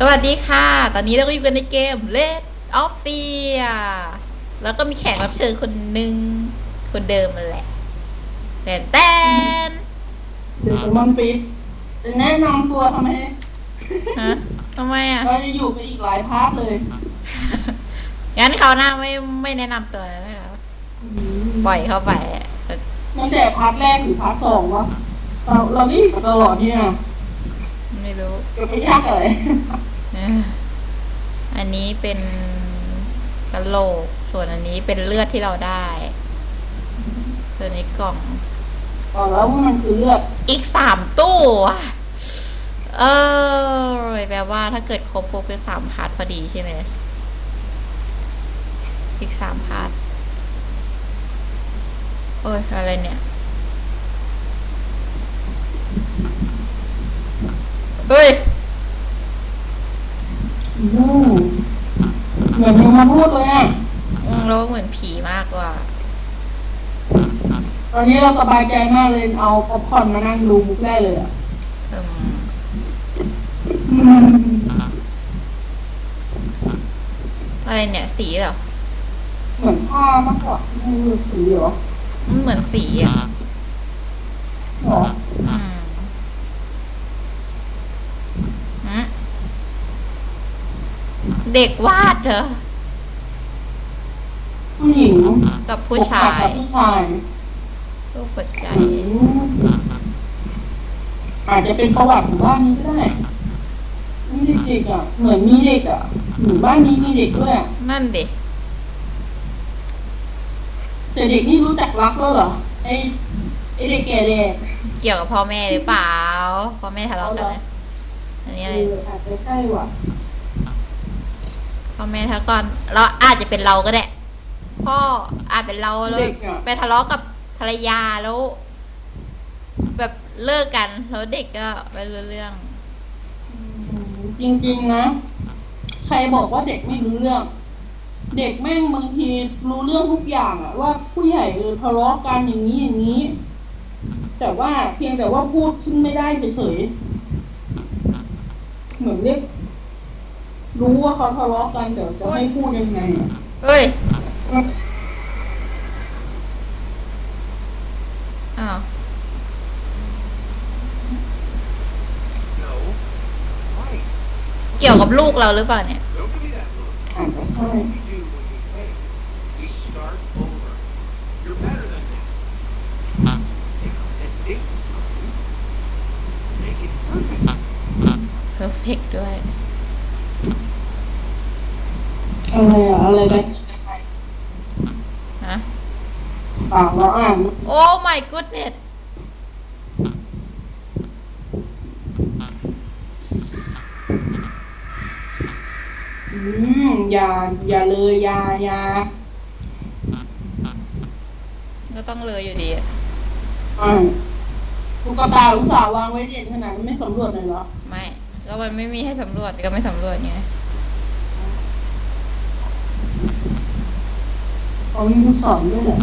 สวัสดีค่ะ ตอนนี้เราก็อยู่กันในเกม Red of Fear แล้วก็มีแขกรับเชิญคนหนึ่งคนเดิมนั่นแหละ แต่แตนเดี๋ยวจะมันฟิตจะแนะนำตัวทำไมฮะทำไมอะ เราจะอยู่ไปอีกหลายพาร์ทเลยงั้นเขาวหน้าไม่ไม่แนะนำตัวแล้วนะคะปล่อยเข้าไปอะตั้งแต่พาร์ทแรกถึงพาร์ทสองวะเราเรานี่อยู่กันตลอดเนี่ยไม่รู้ จะไม่ยากอะไรเออ อันนี้เป็นกระโหลก ส่วนอันนี้เป็นเลือดที่เราได้ ส่วนนี้กล่องบอกแล้วว่ามันคือเลือด อีกสามตู้อะเออแปลว่าถ้าเกิดครบปุ๊บเป็นสามพาร์ทพอดีใช่ไหม อีกสามพาร์ทโอ้ย อะไรเนี่ย เฮ้ย อืมเหมือนยังมาพูด เลยอะอืมแล้วเหมือนผีมากกว่า ตอนนี้เราสบายใจมากเลยเอาป๊อปคอร์นมานั่งดูมุกได้เลยอะอืมอืมอะไรเนี่ย สีเหรอเหมือนผ้ามากกว่าไม่รู้สีเหรอมันเหมือนสีอะหรออืมอืมเด็กวาดเหรอ ผู้หญิงกับผู้ชาอกหักยกับผู้ชายรูปหัวใจอืมอาจจะเป็นประวัติของบ้านนี้ก็ได้มีเด็กๆอะ เหมือนมีเด็กอะเหมือนบ้านนี้มีเด็กด้วยอะนั่นเด็กแต่เด็กนี่รู้จักรักแล้วเหรอไอ้ไอ้เด็กแก่แดกเกี่ยวกับพ่อแม่หรือเปล่าพ่อแม่ทะเลาะกันไหมอันนี้อะไรเอออาจจะใช่ว่ะพ่อแม่ทะเลาะกันเราอาจจะเป็นเราก็ได้ พ่ออาจเป็นเราแล้วเด็กอะไปทะเลาะกับภรรยาแล้ว แบบเลิกกันแล้วเด็กก็ไปรู้เรื่องอืมจริงๆนะ ใครบอกว่าเด็กไม่รู้เรื่อง เด็กแม่งบางทีรู้เรื่องทุกอย่างอะว่าผู้ใหญ่เออทะเลาะกันอย่างนี้อย่างนี้ แต่ว่าเพียงแต่ว่าพูดขึ้นไม่ได้เฉยๆเหมือนเด็กรู้ว่าเขาทะเลาะกันแต่จะให้พูดยังไงอะเฮ้ย อ้าว No, it's right. เกี่ยวกับลูกเราหรือเปล่าเนี่ย Don't give me that look. อาจจะใช่ We do when we fail. We start over. You're better than this. Down, and this time, let's make it perfect. เพอร์เฟกด้วยอะไรอะอะไรไป ฮะ ปากเราอ่านโอ้ my goodness อืมอย่า อย่าเลยอย่าอย่าก็ต้องเลยอยู่ดีอะอ่าตุ๊กตาอุตส่าห์วางไว้เด่นขนาดนั้นไม่สำรวจเลยเหรอ ไม่ก็มันไม่มีให้สำรวจก็ไม่สำรวจไงเขามีลูกศรด้วยเหรอ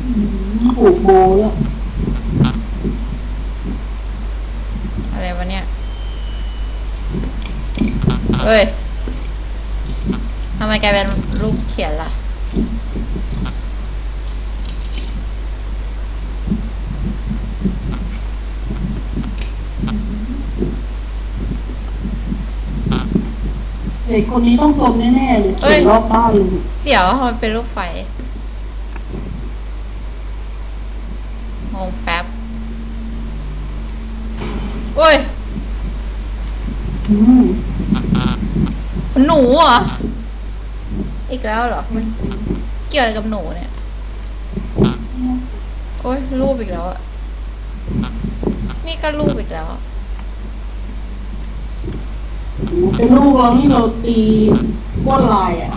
อืม ผูกโบแล้วยอะไรวะเนี่ย เฮ้ย ทำไมกลายเป็นรูปเขียนล่ะ เด็กคนนี้ต้องจมแน่ๆเลยเอ้ย เขียนรอบบ้านเลย เดี๋ยวทำไมเป็นรูปไฟ งงแป๊บโอ้ย อืม หนู เหรอ อีกแล้วเหรอมันเกี่ยวอะไรกับหนูเนี่ย โอ้ยรูปอีกแล้วอะนี่ก็รูปอีกแล้วอะเป็นลูกเราที่เราตีบ้วนลายอะ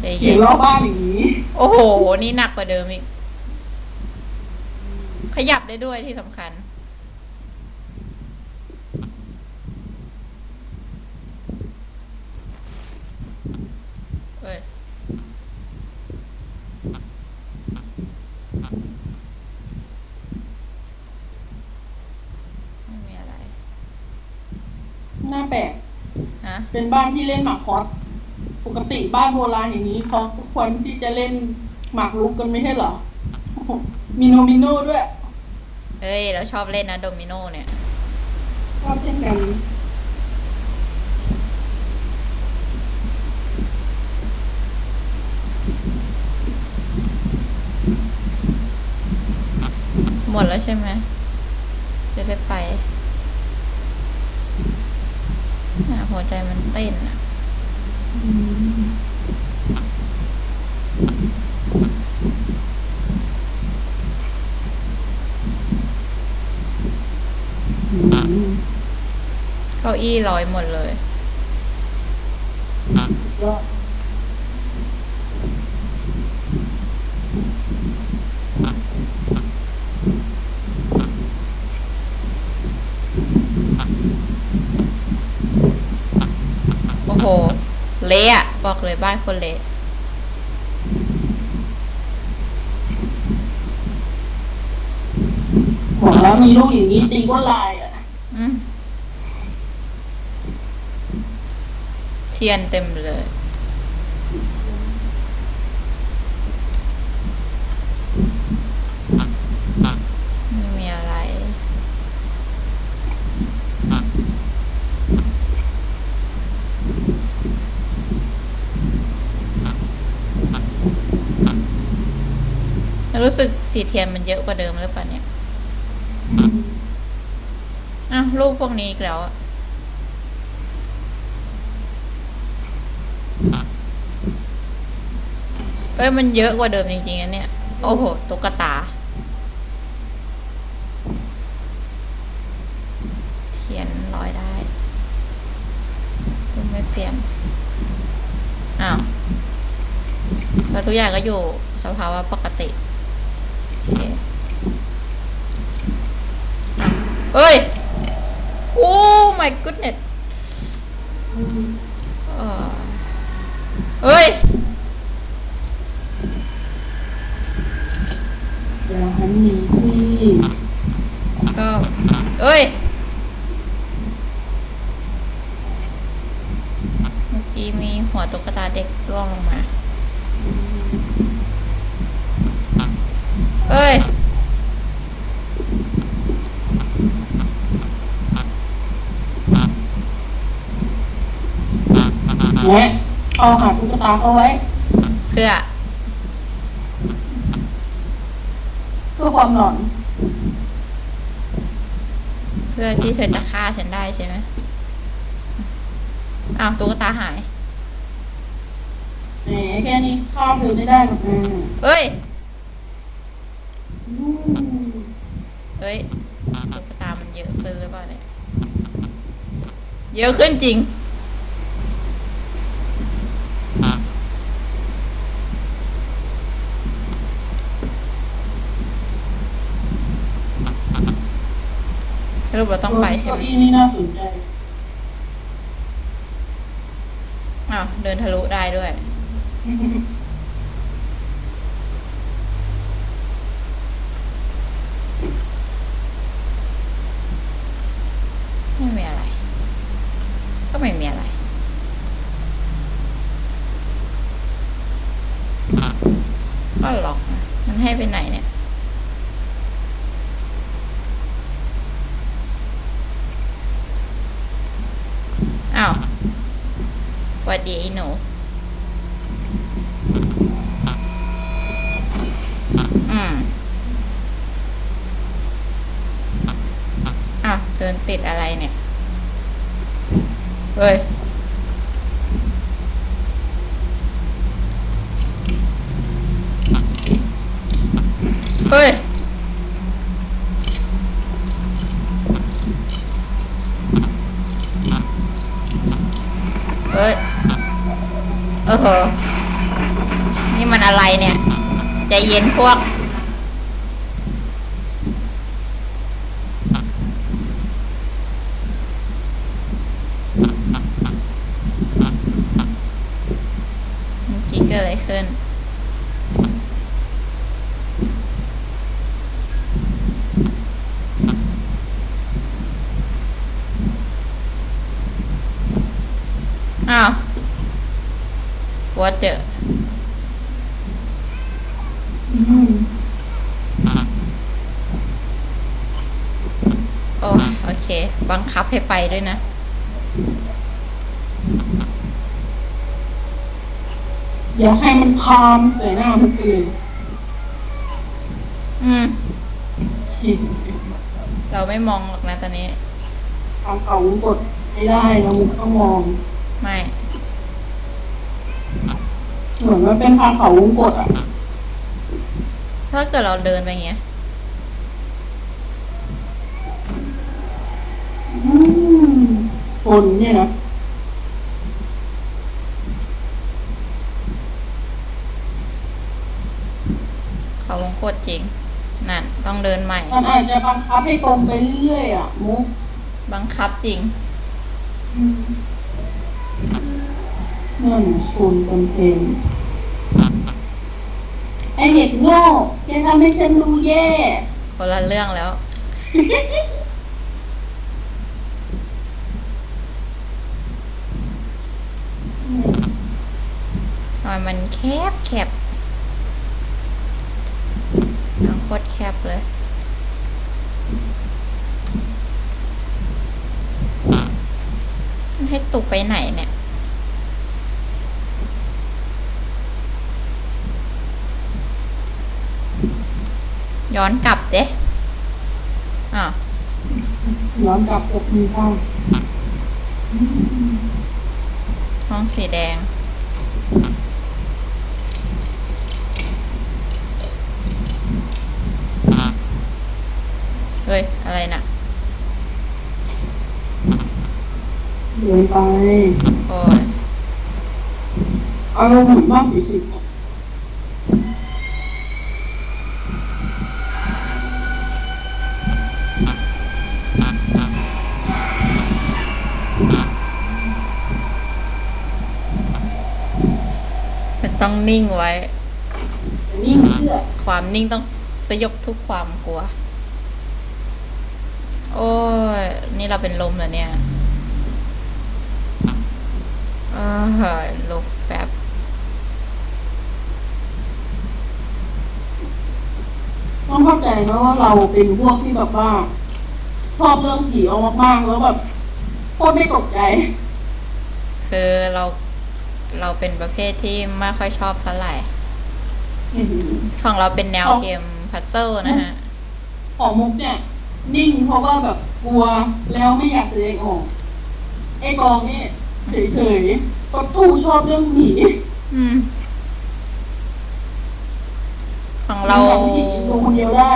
ใจเขีเย็ยนนรอบบ้านอย่างนี้ โอ้โห นี่หนักกว่าเดิมอีก ขยับได้ด้วยที่สำคัญ เอ้ย หน้าแปลก ฮะ เป็นบ้านที่เล่นหมากคอสปกติบ้านโบราณอย่างนี้เขาควรที่จะเล่นหมากรุกกันไม่ใช่เหรอโอ้โหมีโนมิโนด้วยเอ้ย เราชอบเล่นนะโดมิโนเนี่ย ชอบเล่นกันหมดแล้วใช่ไหม จะได้ไปอะ หัวใจมันเต้นอะเก้าอี้ลอยหมดเลย ก็ โอ้โห เละอะ บอกเลยบ้านคนเละบอกแล้วมีลูกอย่างนี้ตีก็ลายอะอืมเทียนเต็มเลย ไม่มีอะไร รู้สึกสีเทียนมันเยอะกว่าเดิมหรือเปล่าเนี่ยอ้าวรูปพวกนี้อีกแล้วเอ้ยมันเยอะกว่าเดิมจริงๆอันเนี่ย โอ้โหตุ๊กตา เทียนลอยได้รูปไม่เปลี่ยน อ้าวแล้วทุกอย่างก็อยู่สภาวะปกติโอเคอ้าว เอ้ย โอ้ my goodness เอ้ยอย่าหันหนีสิก็เอ้ย เมื่อกี้มีหัวตุ๊กตาเด็กร่วงลงมา เอ้ย แงะเอาหาตุ๊กตาเขาไว้ เพื่อ เพื่อความหลอน เพื่อที่เธอจะฆ่าฉันได้ใช่ไหมอ้าวตุ๊กตาหายแหมแค่นี้ฆ่าเธอไม่ได้หรอกนะเอ้ยอืมเอ้ยตุ๊กตามันเยอะขึ้นหรือเปล่าเนี่ย เยอะขึ้นจริง รูปเราต้องไปใช่เก้าไหมอี้นี่น่าสนใจ อ้าวเดินทะลุได้ด้วย ไม่มีอะไร ก็ไม่มีอะไร ก็ล็อกนะมันให้ไปไหนเนี่ย อ้าวสวัสดีไอ้หนู อืม อ้าวเดิน ติดอะไรเนี่ย เฮ้ย เฮ้ยเอ้ย เออ นี่มันอะไรเนี่ย ใจเย็นพวก เมื่อกี้เกิดอะไรขึ้น อ้าว what the อืมโอ้โอเคบังคับให้ไปด้วยนะ อยากให้มันพามใส่หน้ามันไปเลยอืม ชินเราไม่มองหรอกนะตอนนี้ ทางเขากดไม่ได้นะมุกต้องมอง ไม่ เหมือนมันเป็นทางเขาวงกดอะ ถ้าเกิดเราเดินไปอย่างเงี้ย อืมฝนเนี่ยนะ เขาวงกดจริง นั่น ต้องเดินใหม่ มันอาจจะบังคับให้ตรงไปเรื่อยๆอะมุกบังคับจริง อืม นั่นชนกันเพงไอเด็กโง่แกทำให้ฉันดูแย่คนละเรื่องแล้วอืมทำไมมันแคบแคบน้ำโคตรแคบเลยให้ตุกไปไหนเนี่ย ย้อนกลับเด้อ่าวย้อนกลับศพมีบ้างห้องสีแดง เฮ้ย อะไรน่ะเดินไปโอ้ยอารมณ์เหมือนบ้านผีสิงอะมัน ต้องนิ่งไว้ นิ่งเพื่อความนิ่งต้องสยบทุกความกลัว โอ้ย นี่เราเป็นลมเหรอเนี่ยเออลุกแป๊บต้องเข้าใจนะว่าเราเป็นพวกที่แบบว่าชอบเรื่องผีเอามากๆแล้วแบบโคตรไม่ตกใจ คือเรา เราเป็นประเภทที่ไม่ค่อยชอบเท่าไหร่ของเราเป็นแนวเอาเกมพัซเซิลนะฮะ ของมุกเนี่ย นิ่งเพราะว่าแบบกลัวแล้วไม่อยากแสดงออกไอ้กองนี่เฉยๆประตูชอบเรื่องผีอืมของเราทำผีดูคนเดียวได้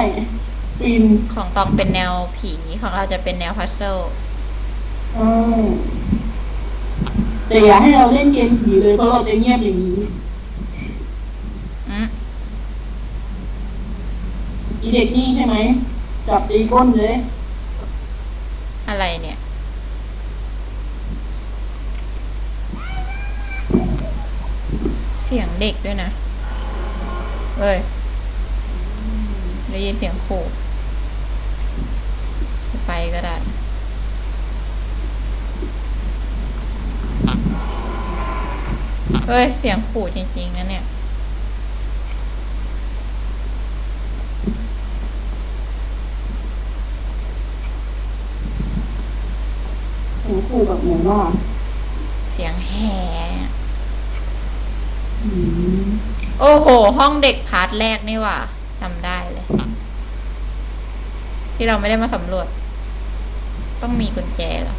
ปีนของตองเป็นแนวผี ของเราจะเป็นแนวพัซเซิลอ่า แต่อย่าให้เราเล่นเกมผีเลยเพราะเราจะเงียบอย่างนี้อืมอีเด็กนี่ใช่ไหมจับตีก้นเลย อะไรเนี่ย เสียงเด็กด้วยนะเอ้ยได้ยินเสียงขู่ไปก็ได้ เฮ้ย เสียงขู่จริงๆนะเนี่ยเห็นสื่อแบบเหมือนว่าเสียงแห่อืมโอ้โห ห้องเด็กพาร์ทแรกนี่หว่าจำได้เลย ที่เราไม่ได้มาสำรวจ ต้องมีกุญแจเหรอ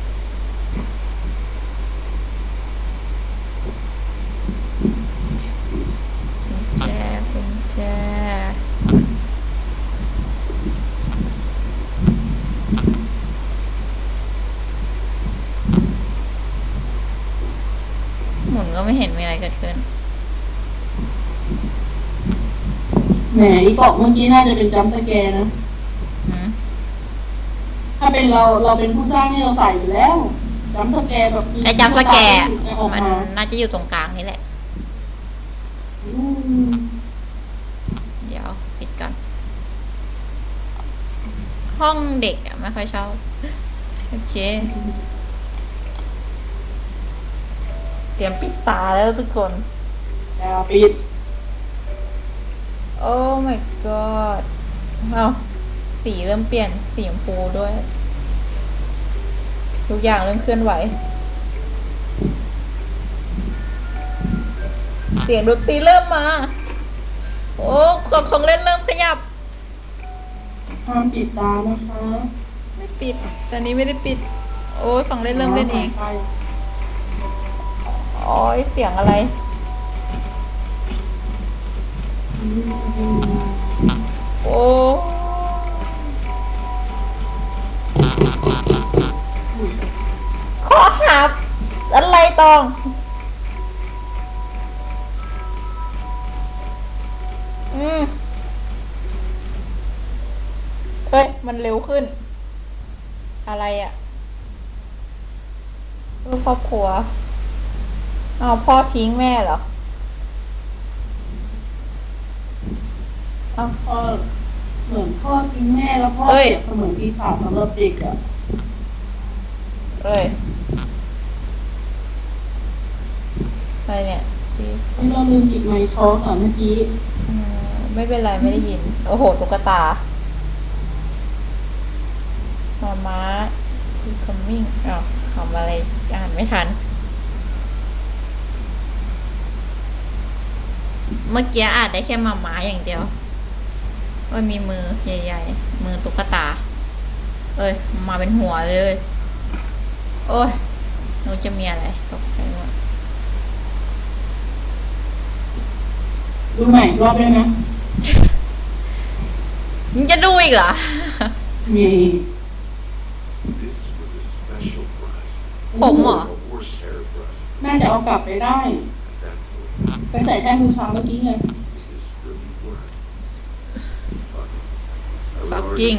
กุญแจ กุญแจ หมุน ก็ไม่เห็นมีอะไรเกิดขึ้น แหมอีกเกาะเมื่อกี้น่าจะเป็นจัมป์สแกร์นะอืมถ้าเป็นเราเราเป็นผู้สร้างนี่เราใส่อยู่แล้วจัมป์สแกร์แบบมีไอ้จัมป์สแกร์ออกมันมาน่าจะอยู่ตรงกลางนี่แหละ อืมเดี๋ยวปิดก่อน ห้องเด็กอะไม่ค่อยชอบ โอเค เต รียมปิดตาแล้วทุกคน อย่าปิดโอ้ my god เอาสีเริ่มเปลี่ยน สีชมพูด้วย ทุกอย่างเริ่มเคลื่อนไหว เสียงดนตรีเริ่มมา โอ้ของของเล่นเริ่มขยับ ห้ามปิดตานะคะ ไม่ปิด ตอนนี้ไม่ได้ปิด โอ้ยของเล่นเริ่มเล่นเอง ไป โอ้ยเสียงอะไร โอ้ขอหับอะไรตอง อืมเฮ้ย มันเร็วขึ้น อะไรอะ่ะรูปครอบครัว อ้าวพ่อทิ้งแม่เหรออ้าวพ่อเหมือนพ่อทิ้งแม่แล้วพ่อเอ้ยเปรียบเสมือนปีศาจสำหรับเด็กอะเอ้ยอะไรเนี่ยที่เราลืมจิบไมค์ท้องอะเมื่อกี้อืมไม่เป็นไรไม่ได้ยิน โอ้โหตุ๊กตามาม้าคือ coming อ้าวคำอะไรอ่านไม่ทัน เมื่อกี้อ่านได้แค่มาม้าอย่างเดียวเอ้ยมีมือใหญ่ ๆ มือตุ๊กตา เอ้ย มาเป็นหัวเลย โอ้ยหนูจะมีอะไรตกใจหมดดูใหม่อีกรอบได้นะมึงจะดูอีกเหรอ มี This was a special brush. ผมเหรอ A horsehair brush. น่าจะเอากลับไปได้ At that point, ไปใส่แท่งคุณฟังเมื่อกี้ไงปักกิ้ง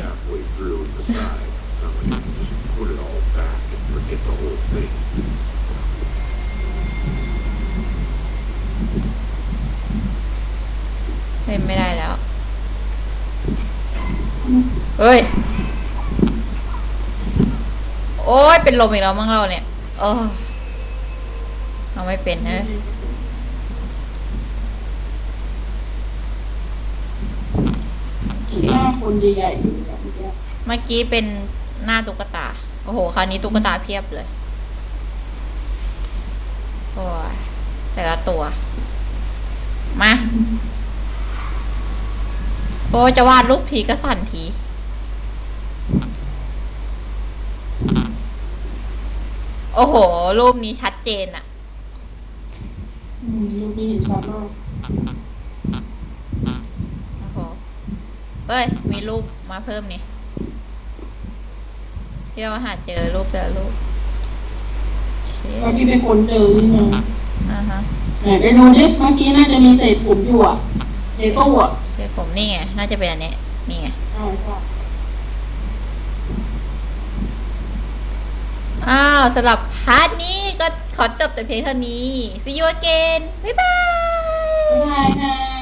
เป็นไม่ได้แล้ว เฮ้ย โอ้ยเป็นลมอีกแล้วมั้งเราเนี่ย เออเราไม่เป็นนะะหน้าคนใหญ่ๆอยู่แบบเนี้ยเมื่อกี้เป็นหน้าตุ๊กตา โอ้โห คราวนี้ตุ๊กตาเพียบเลย โอ้ยแต่ละตัว มา โอ้ยจะวาดรูปทีก็สั่นทีโอ้โห รูปนี้ชัดเจนอะอืมดูดีเห็นชัดมาก โอ้โห เอ้ย มีรูปมาเพิ่มนี่ที่เราหาเจอรูปแต่ละรูปโอเคเมื่อกี้เป็นคนเจอนี่ไงอ่าฮะไหนไปดูดิเมื่อกี้น่าจะมีเศษผมอยู่อะในตู้อะเสร็จผมนี่ไง น่าจะเป็นอันนี้ นี่ไงใช่ใช่อ้าวสำหรับพาร์ทนี้ก็ขอจบแต่เพียงเท่านี้ see you again บ๊ายบายใช่ค่ะ